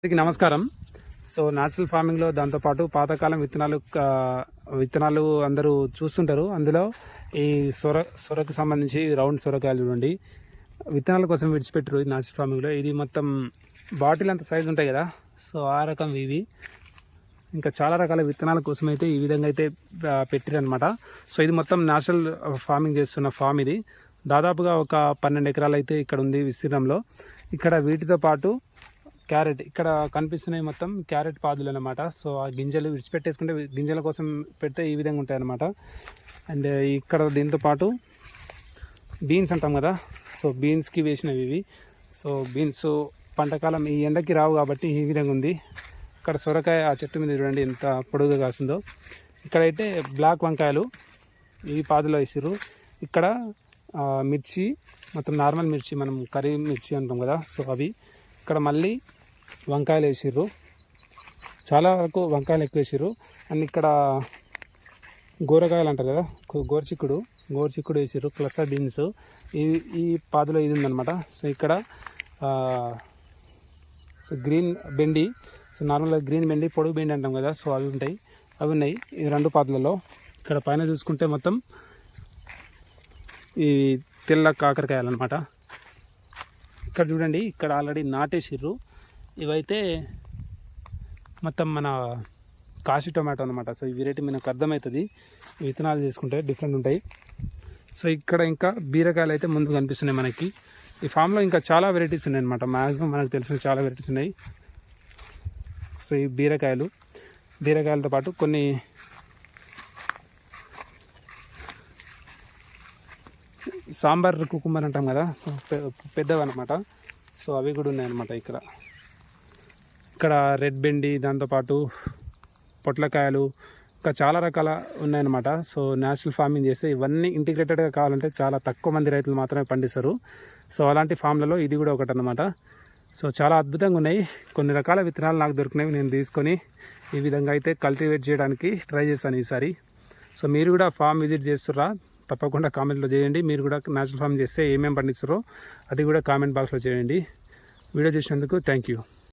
అందరికీ నమస్కారం. So natural ఫార్మింగ్లో దాంతోపాటు పాతకాలం విత్తనాలు విత్తనాలు అందరూ చూస్తుంటారు. అందులో ఈ సొర సొరకు సంబంధించి రౌండ్ సొరకాయలు చూడండి. విత్తనాల కోసం విడిచిపెట్టారు ఈ న్యాచురల్ ఫార్మింగ్లో. ఇది మొత్తం బాటిల్ అంత సైజు ఉంటాయి కదా. సో ఆ రకం ఇవి. ఇంకా చాలా రకాల విత్తనాల కోసం అయితే ఈ విధంగా అయితే పెట్టిరనమాట సో ఇది మొత్తం న్యాచురల్ ఫార్మింగ్ చేస్తున్న ఫామ్ ఇది. దాదాపుగా ఒక పన్నెండు ఎకరాలు అయితే ఇక్కడ ఉంది విస్తీర్ణంలో. ఇక్కడ వీటితో పాటు క్యారెట్ ఇక్కడ కనిపిస్తున్నాయి మొత్తం క్యారెట్ పాదులు అనమాట సో ఆ గింజలు విడిచిపెట్టేసుకుంటే గింజల కోసం పెడితే ఈ విధంగా ఉంటాయి అనమాట అండ్ ఇక్కడ దీంతో పాటు బీన్స్ అంటాం కదా. సో బీన్స్కి వేసినవి ఇవి. సో బీన్స్ పంటకాలం ఈ ఎండకి రావు కాబట్టి ఈ విధంగా ఉంది. ఇక్కడ సొరకాయ ఆ చెట్టు మీద చూడండి ఎంత పొడుగుగా కాసిందో. ఇక్కడైతే బ్లాక్ వంకాయలు ఈ పాదులో వేసారు ఇక్కడ మిర్చి మొత్తం నార్మల్ మిర్చి మనం కర్రీ మిర్చి అంటాం కదా. సో అవి. ఇక్కడ మళ్ళీ వంకాయలు వేసిర్రు చాలా వరకు వంకాయలు ఎక్కువ వేసిర్రు అండ్ ఇక్కడ గోరకాయలు అంటారు కదా గో- గోరుచిక్కుడు వేసిర్రు క్లస్టర్ బీన్స్. ఈ ఈ పాదులో ఇది ఉందన్నమాట సో ఇక్కడ సో గ్రీన్ బెండి సో నార్మల్గా గ్రీన్ బెండి పొడుగు బెండి అంటాం కదా సో అవి ఉంటాయి. అవి ఉన్నాయి ఈ రెండు పాదులలో. ఇక్కడ పైన చూసుకుంటే మొత్తం ఈ తెల్ల కాకరకాయలు అనమాట ఇక్కడ చూడండి ఇక్కడ ఆల్రెడీ నాటేసిర్రు. ఇవైతే మొత్తం మన కాశీ టొమాటో అనమాట సో ఇవి రేటు మనకు అర్థమవుతుంది. విత్తనాలు తీసుకుంటే డిఫరెంట్ ఉంటాయి. సో ఇక్కడ ఇంకా బీరకాయలు అయితే ముందు కనిపిస్తున్నాయి మనకి. ఈ ఫామ్లో ఇంకా చాలా వెరైటీస్ ఉన్నాయి అనమాట మ్యాక్సిమం మనకు తెలిసిన చాలా వెరైటీస్ ఉన్నాయి. సో ఈ బీరకాయలు బీరకాయలతో పాటు కొన్ని సాంబార్ కుకుంబర్ అంటాం కదా. సో పె- పెద్దవి అనమాట సో అవి కూడా ఉన్నాయన్నమాట ఇక్కడ. ఇక్కడ రెడ్ బెండి దాంతోపాటు పొట్లకాయలు ఇంకా చాలా రకాల ఉన్నాయన్నమాట. సో న్యాచురల్ ఫార్మింగ్ చేస్తే ఇవన్నీ ఇంటిగ్రేటెడ్గా కావాలంటే చాలా తక్కువ మంది రైతులు మాత్రమే పండిస్తారు. సో అలాంటి ఫామ్లలో ఇది కూడా ఒకటి అనమాట సో చాలా అద్భుతంగా ఉన్నాయి. కొన్ని రకాల విత్తనాలు నాకు దొరికినవి నేను తీసుకొని ఈ విధంగా అయితే కల్టివేట్ చేయడానికి ట్రై చేశాను ఈసారి. సో మీరు కూడా ఫామ్ విజిట్ చేస్తుర్రా? తప్పకుండా కామెంట్లో చేయండి. మీరు కూడా న్యాచురల్ ఫామ్ చేస్తే ఏమేమి పండిస్తారో అది కూడా కామెంట్ బాక్స్లో చేయండి. వీడియో చూసినందుకు థ్యాంక్ యూ.